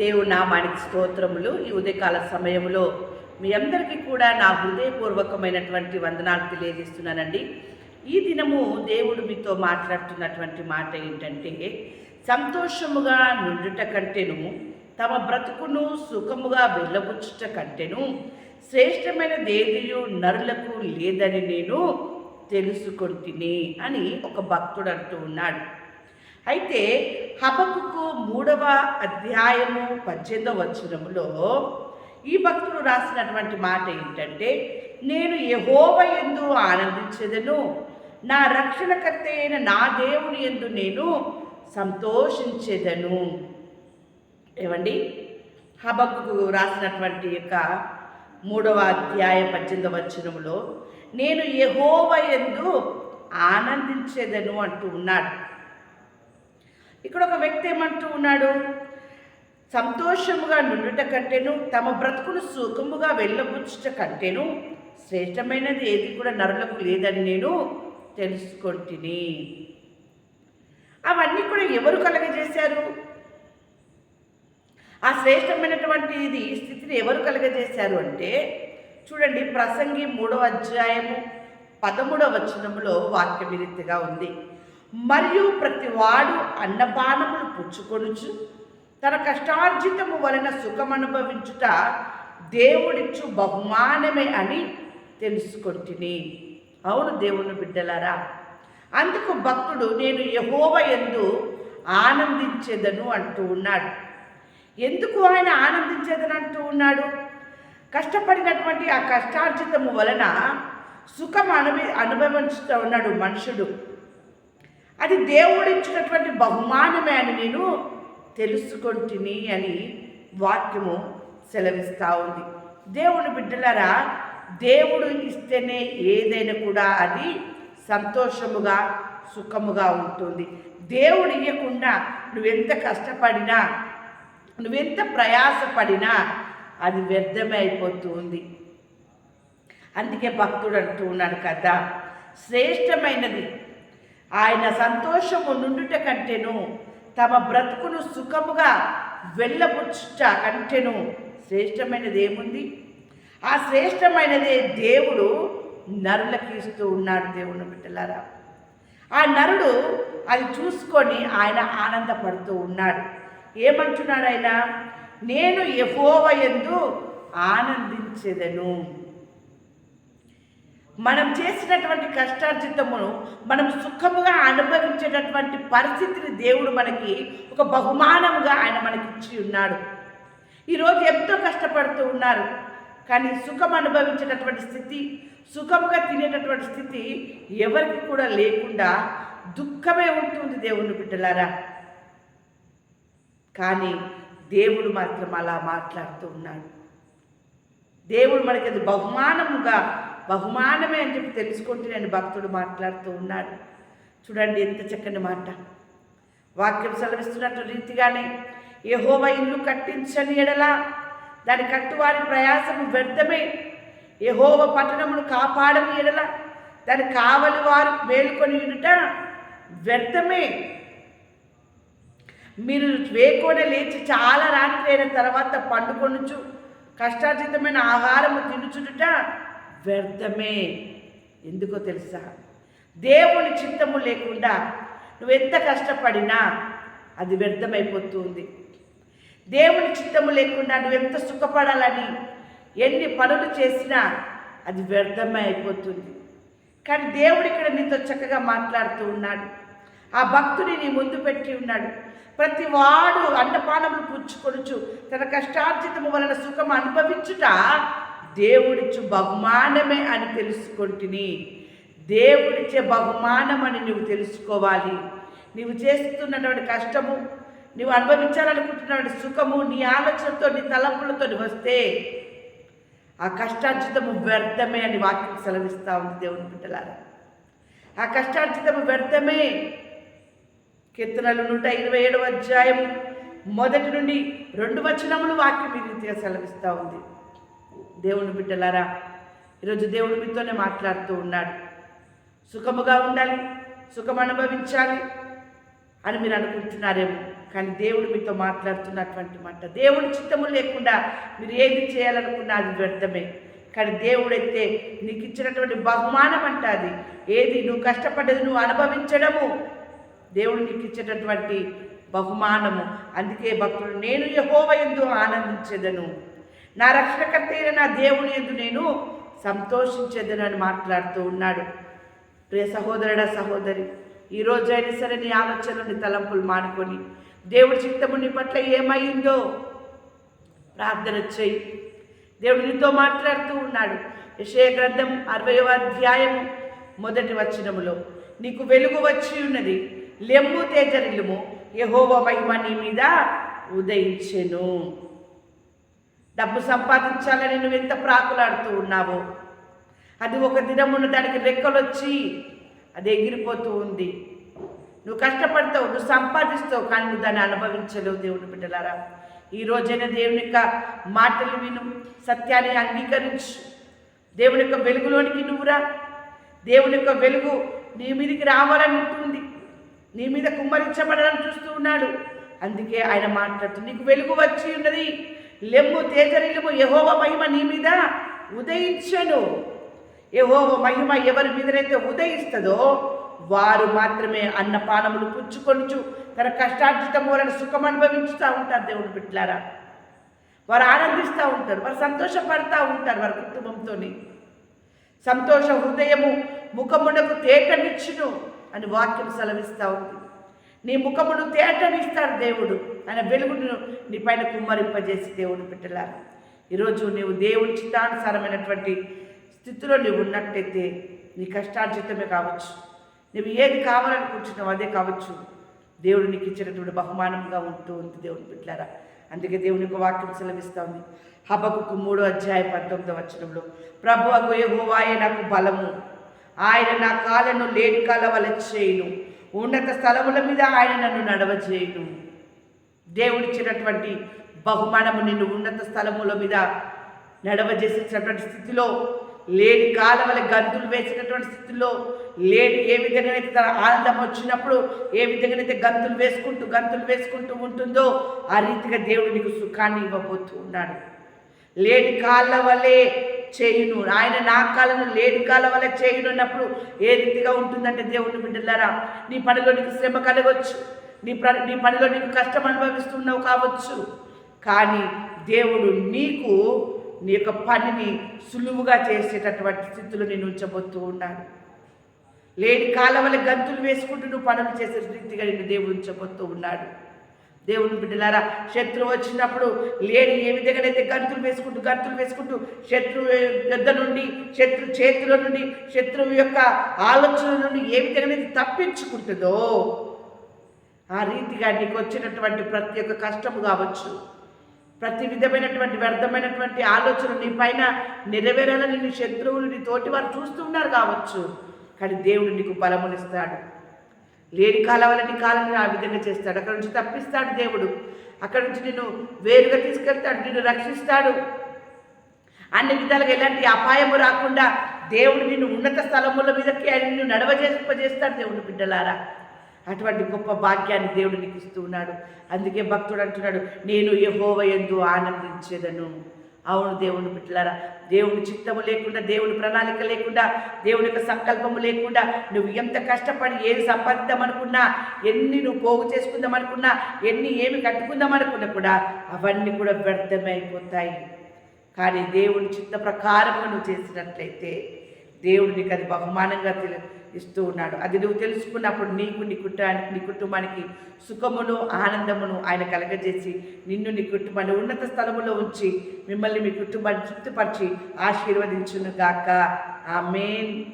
దేవు నామానికి స్తోత్రములు. ఈ ఉదయకాల సమయంలో మీ అందరికీ కూడా నా హృదయపూర్వకమైనటువంటి వందనాలు తెలియజేస్తున్నానండి. ఈ దినము దేవుడు మీతో మాట్లాడుతున్నటువంటి మాట ఏంటంటే సంతోషముగా నుండుట కంటేను తమ బ్రతుకును సుఖముగా వెళ్ళబుచ్చుట కంటేను. శ్రేష్టమైన దేవియు నరులకు లేదని నేను తెలుసుకొంటిని అని ఒక భక్తుడు అంటూ ఉన్నాడు. అయితే హబకుకు మూడవ అధ్యాయము పద్దెనిమిదవ వచనములో ఈ భక్తుడు రాసినటువంటి మాట ఏంటంటే నేను యహోవ ఎందు ఆనందించదను. నా రక్షణకర్త అయిన నా దేవుని ఎందు నేను సంతోషించేదను. ఏమండి? హబక్కు రాసినటువంటి యొక్క మూడవ అధ్యాయ పద్దెనిమిదవ వచనములో నేను యహోవ ఎందు ఆనందించేదను అంటూ ఉన్నాడు. ఇక్కడ ఒక వ్యక్తి ఏమంటూ ఉన్నాడు? సంతోషముగా నుండుట కంటేను తమ బ్రతుకును సుఖముగా వెళ్ళబుచ్చుట కంటేను శ్రేష్టమైనది ఏది కూడా నరులకు లేదని నేను తెలుసుకొంటిని. అవన్నీ కూడా ఎవరు కలగజేశారు? ఆ శ్రేష్టమైనటువంటి ఇది స్థితిని ఎవరు కలగజేశారు అంటే చూడండి ప్రసంగి మూడవ అధ్యాయము పదమూడవ వచనములో వాక్య ఉంది. మరియు ప్రతివాడు అన్నపానములు పుచ్చుకొనుచు తన కష్టార్జితము వలన సుఖం అనుభవించుట దేవుడిచ్చు బహుమానమే అని తెలుసుకొంటిని. అవును దేవుని బిడ్డలారా అందుకు భక్తుడు నేను యహోవ ఎందు ఆనందించేదను అంటూ ఉన్నాడు. ఎందుకు ఆయన ఆనందించేదని అంటూ ఉన్నాడు? కష్టపడినటువంటి ఆ కష్టార్జితము వలన సుఖం అనుభవి అనుభవించుతూ ఉన్నాడు మనుషుడు. అది దేవుడిచ్చినటువంటి బహుమానమే అని నేను తెలుసుకొంటిని అని వాక్యము సెలవిస్తూ ఉంది. దేవుని బిడ్డలారా దేవుడు ఇస్తేనే ఏదైనా కూడా అది సంతోషముగా సుఖముగా ఉంటుంది. దేవుడు ఇవ్వకుండా నువ్వెంత కష్టపడినా నువ్వెంత ప్రయాసపడినా అది వ్యర్థమే అయిపోతుంది అందుకే భక్తుడు అంటూ ఉన్నాడు కదా శ్రేష్టమైనది ఆయన సంతోషము నుండుట కంటేను తమ బ్రతుకును సుఖముగా వెళ్ళబుచ్చుట కంటేను శ్రేష్టమైనది ఏముంది ఆ శ్రేష్టమైనదే దేవుడు నరులకి ఇస్తూ ఉన్నాడు దేవుని బిడ్డలారా. ఆ నరుడు అది చూసుకొని ఆయన ఆనందపడుతూ ఉన్నాడు. ఏమంటున్నాడు ఆయన? నేను ఎఫోవ ఎందు ఆనందించేదను. మనం చేసినటువంటి కష్టార్జితమును మనం సుఖముగా అనుభవించేటటువంటి పరిస్థితిని దేవుడు మనకి ఒక బహుమానముగా ఆయన మనకి ఇచ్చి ఉన్నాడు ఈరోజు ఎంతో కష్టపడుతూ ఉన్నారు. కానీ సుఖం అనుభవించేటటువంటి స్థితి సుఖముగా తినేటటువంటి స్థితి ఎవరికి కూడా లేకుండా దుఃఖమే ఉంటుంది దేవుని బిడ్డలారా. కానీ దేవుడు మాత్రం అలా మాట్లాడుతూ ఉన్నాడు. దేవుడు మనకి అది బహుమానముగా బహుమానమే అని చెప్పి తెలుసుకుంటూ నేను భక్తుడు మాట్లాడుతూ ఉన్నాడు. చూడండి ఎంత చక్కని మాట. వాక్యం సెలవిస్తున్నట్టు రీతిగానే యహోవ ఇల్లు కట్టించని ఎడలా దాని కట్టువారి ప్రయాసము వ్యర్థమే. యహోవ పట్టణమును కాపాడని ఎడల దాని కావలి వారు మేలుకొని ఉండుట వ్యర్థమే. మీరు వేకోన లేచి చాలా రాత్రి అయిన తర్వాత పండుకొనుచు కష్టార్జితమైన ఆహారము తినుచుడుట వ్యర్థమే. ఎందుకో తెలుసా? దేవుని చిత్తము లేకుండా నువ్వెంత కష్టపడినా అది వ్యర్థమైపోతుంది. దేవుని చిత్తము లేకుండా నువ్వెంత సుఖపడాలని ఎన్ని పనులు చేసినా అది వ్యర్థమే అయిపోతుంది. కానీ దేవుడు ఇక్కడ నీతో చక్కగా మాట్లాడుతూ ఉన్నాడు. ఆ భక్తుని నీ ముందు పెట్టి ఉన్నాడు. ప్రతి వాడు అన్నపానములు పుచ్చుకొనుచు తన కష్టార్జితము వలన సుఖం అనుభవించుట దేవుడిచ్చు బహుమానమే అని తెలుసుకుంటుని. దేవుడిచ్చే బహుమానం అని నువ్వు తెలుసుకోవాలి. నువ్వు చేస్తున్నటువంటి కష్టము నువ్వు అనుభవించాలనుకుంటున్నటువంటి సుఖము నీ ఆలోచనతో నీ తలంపులతో వస్తే ఆ కష్టార్జితము వ్యర్థమే అని వాక్యం సెలవిస్తూ ఉంది దేవుని బిడ్డలారా. ఆ కష్టార్జితము వ్యర్థమే. కీర్తనలు నూట ఇరవై ఏడవ అధ్యాయం మొదటి నుండి రెండు వచనములు వాక్యం ఈ రీతిగా సెలవిస్తూ ఉంది. దేవుని బిడ్డలారా ఈరోజు దేవుడు మీతోనే మాట్లాడుతూ ఉన్నాడు. సుఖముగా ఉండాలి సుఖం అనుభవించాలి అని మీరు అనుకుంటున్నారేమో కానీ దేవుడు మీతో మాట్లాడుతున్నటువంటి మాట దేవుడి చిత్తము లేకుండా మీరు ఏది చేయాలనుకున్నా అది వ్యర్థమే. కానీ దేవుడైతే నీకు ఇచ్చినటువంటి బహుమానం అంట అది. ఏది నువ్వు కష్టపడ్డది నువ్వు అనుభవించడము. దేవుడు నీకు ఇచ్చేటటువంటి బహుమానము. అందుకే భక్తుడు నేను యహోవ ఎందు ఆనందించేదను. నా రక్షణకర్త అయిన నా దేవుని ఎందు నేను సంతోషించేదనని మాట్లాడుతూ ఉన్నాడు. ప్రియ సహోదరుడ సహోదరి ఈ రోజు అయినా సరే నీ ఆలోచనని తలంపులు మానుకొని దేవుడి చిత్తము నీ పట్ల ఏమైందో ప్రార్థన చేయి దేవుడు నీతో మాట్లాడుతూ ఉన్నాడు. యశయ గ్రంథం అరవయవ అధ్యాయము మొదటి వచనములో నీకు వెలుగు వచ్చి ఉన్నది లెమ్ము తేజరిల్లుము యహోవ మహిమ నీ మీద ఉదయించెను. డబ్బు సంపాదించాలని నువ్వు ఎంత ప్రాకులాడుతూ ఉన్నావో. అది ఒక దినమున దానికి రెక్కలు వచ్చి అది ఎగిరిపోతూ ఉంది. నువ్వు కష్టపడతావు నువ్వు సంపాదిస్తావు కానీ నువ్వు దాన్ని అనుభవించలేవు దేవుని బిడ్డలారా. ఈ రోజైనా దేవుని యొక్క మాటలు విను సత్యాన్ని అంగీకరించు. దేవుని యొక్క వెలుగులోనికి నువ్వురా దేవుని యొక్క వెలుగు నీ మీదకి రావాలని ఉంటుంది. నీ మీద కుమ్మరించబడాలని చూస్తూ ఉన్నాడు. అందుకే ఆయన మాట్లాడుతూ నీకు వెలుగు వచ్చి ఉన్నది. లెమ్ము తేజరిల్లుము యహోవ మహిమ నీ మీద ఉదయించను. యహోవ మహిమ ఎవరి మీదనైతే ఉదయిస్తుందో వారు మాత్రమే అన్నపానములు పుచ్చుకొనుచు తన కష్టార్జితం వలన సుఖం అనుభవించుతూ ఉంటారు దేవుడు బిడ్డలారా. వారు ఆనందిస్తూ ఉంటారు వారు సంతోషపడతా ఉంటారు వారి కుటుంబంతో సంతోష హృదయము ముఖమునకు తేటనిచ్చును అని వాక్యం సెలవిస్తూ ఉంది. నీ ముఖమును తేటనిస్తాడు దేవుడు. ఆయన వెలుగును నీ పైన కుమ్మరింపజేసి దేవుని పెట్టలారు ఈరోజు నీవు దేవుని చిత్తానుసారమైనటువంటి స్థితిలో నీవు ఉన్నట్టయితే నీ కష్టార్జితమే కావచ్చు. నువ్వు ఏది కావాలనుకుంటున్నావు అదే కావచ్చు. దేవుడు నీకు ఇచ్చినటువంటి బహుమానంగా ఉంటూ ఉంది దేవుని పెట్టారా అందుకే దేవుని యొక్క వాక్యం సెలవిస్తూ ఉంది హబకు మూడో అధ్యాయ పంతొమ్మిదో వచనంలో ప్రభు అగు యెహోవాయే నాకు బలము. ఆయన నా కాలను లేని కాల వల చేయను. ఉన్నత స్థలముల మీద ఆయన నన్ను నడవచేయును దేవుడిచ్చినటువంటి బహుమానము నిన్ను ఉన్నత స్థలముల మీద నడవజేసినటువంటి స్థితిలో లేని కాలవల గంతులు వేసినటువంటి స్థితిలో లేని ఏ విధంగానైతే తన ఆనందం వచ్చినప్పుడు ఏ విధంగానైతే గంతులు వేసుకుంటూ గంతులు వేసుకుంటూ ఉంటుందో ఆ రీతిగా దేవుడు నీకు సుఖాన్ని ఇవ్వబోతూ ఉన్నాడు. లేని కాలవలే చేయును. ఆయన నా కాలను లేని కాలవల వలె చేయును అన్నప్పుడు ఏ రీతిగా ఉంటుందంటే దేవుని బిడ్డలారా నీ పనిలో నీకు శ్రమ కలగవచ్చు నీ పని నీ పనిలో నీకు కష్టం అనుభవిస్తున్నావు కావచ్చు. కానీ దేవుడు నీకు నీ యొక్క పనిని సులువుగా చేసేటటువంటి స్థితిలో నేను ఉంచబోతూ ఉన్నాడు. లేని కాలవల గంతులు వేసుకుంటూ నువ్వు పనులు చేసే రీతిగా నేను దేవుడు ఉంచబోతూ ఉన్నాడు. దేవుని బిడ్డలారా శత్రువు వచ్చినప్పుడు లేని ఏ విధంగానైతే గంతులు వేసుకుంటూ గంతులు వేసుకుంటూ శత్రువు యుద్ధ నుండి శత్రు చేతుల నుండి శత్రువు యొక్క ఆలోచన నుండి ఏ విధంగానైతే తప్పించుకుంటుందో ఆ రీతిగా నీకు వచ్చినటువంటి ప్రతి ఒక్క కష్టము కావచ్చు. ప్రతి విధమైనటువంటి వ్యర్థమైనటువంటి ఆలోచన నీ పైన నెరవేరాలని నీ శత్రువులు నీ తోటి వారు చూస్తున్నారు కావచ్చు. కానీ దేవుడు నీకు బలమునిస్తాడు. లేని కాలవలని కాలని ఆ విధంగా చేస్తాడు. అక్కడ నుంచి తప్పిస్తాడు దేవుడు. అక్కడ నుంచి నిన్ను వేరుగా తీసుకెళ్తాడు. నిన్ను రక్షిస్తాడు. అన్ని విధాలుగా ఎలాంటి అపాయము రాకుండా దేవుడు నిన్ను ఉన్నత స్థలముల మీదకి ఆయన నిన్ను నడవజేసిపజేస్తాడు దేవుడు బిడ్డలారా. అటువంటి గొప్ప భాగ్యాన్ని దేవుడు నీకు ఇస్తూ ఉన్నాడు. అందుకే భక్తుడు అంటున్నాడు నేను యహోవ ఎందు ఆనందించేదను. అవును దేవుని బిడ్డలారా దేవుని చిత్తము లేకుండా దేవుని ప్రణాళిక లేకుండా దేవుని యొక్క సంకల్పము లేకుండా నువ్వు ఎంత కష్టపడి ఏది సంపాదిద్దామనుకున్నా ఎన్ని నువ్వు పోగు చేసుకుందాం అనుకున్నా ఎన్ని ఏమి కట్టుకుందాం అనుకున్నా కూడా అవన్నీ కూడా వ్యర్థమైపోతాయి అయిపోతాయి. కానీ దేవుని చిత్త ప్రకారము నువ్వు చేసినట్లయితే దేవుడు నీకు అది బహుమానంగా తెలియదు ఇస్తూ ఉన్నాడు. అది నువ్వు తెలుసుకున్నప్పుడు నీకు నీ కుటుంబానికి నీ కుటుంబానికి సుఖమును ఆనందమును ఆయన కలగజేసి నిన్ను నీ కుటుంబాన్ని ఉన్నత స్థలములో ఉంచి మిమ్మల్ని మీ కుటుంబాన్ని తృప్తిపరిచి ఆశీర్వదించును గాక. మెయిన్